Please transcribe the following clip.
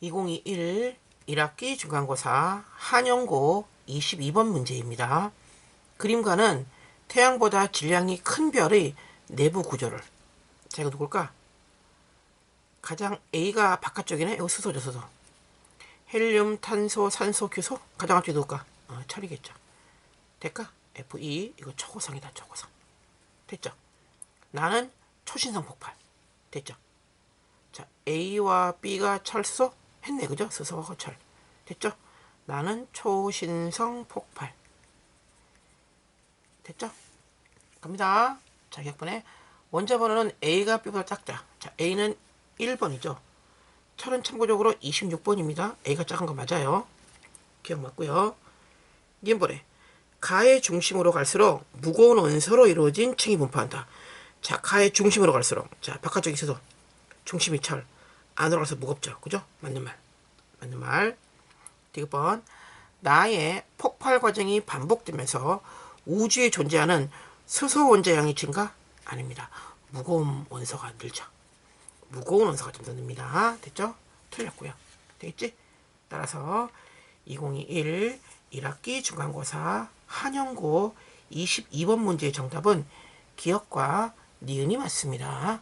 2021 1학기 중간고사 한영고 22번 문제입니다. 그림과는 태양보다 질량이 큰 별의 내부 구조를 자 이거 누굴까? 가장 A가 바깥쪽이네. 이거 수소죠 수소. 헬륨, 탄소, 산소, 규소 가장 앞쪽에 누굴까? 어, 철이겠죠. 될까? F2 이거 초고성이다 초고성. 됐죠? 나는 초신성 폭발. 됐죠? 자 A와 B가 철수 했네 그죠? 수소하고 철. 됐죠? 나는 초신성 폭발. 됐죠? 갑니다. 자, 기억번에 원자 번호는 A가 B보다 작다. 자, A는 1번이죠. 철은 참고적으로 26번입니다. A가 작은 거 맞아요. 기억 맞고요. 니은번에 가의 중심으로 갈수록 무거운 원소로 이루어진 층이 분포한다. 자, 가의 중심으로 갈수록 자, 바깥쪽에 있어도 중심이 철 안으로 가서 무겁죠. 그죠? 맞는 말. 맞는 말. 디귿 번 나의 폭발 과정이 반복되면서 우주에 존재하는 수소 원자량이 증가? 아닙니다. 무거운 원소가 늘죠. 무거운 원소가 좀 더 늡니다. 됐죠? 틀렸고요. 되겠지? 따라서 2021 1학기 중간고사 한영고 22번 문제의 정답은 기억과 니은이 맞습니다.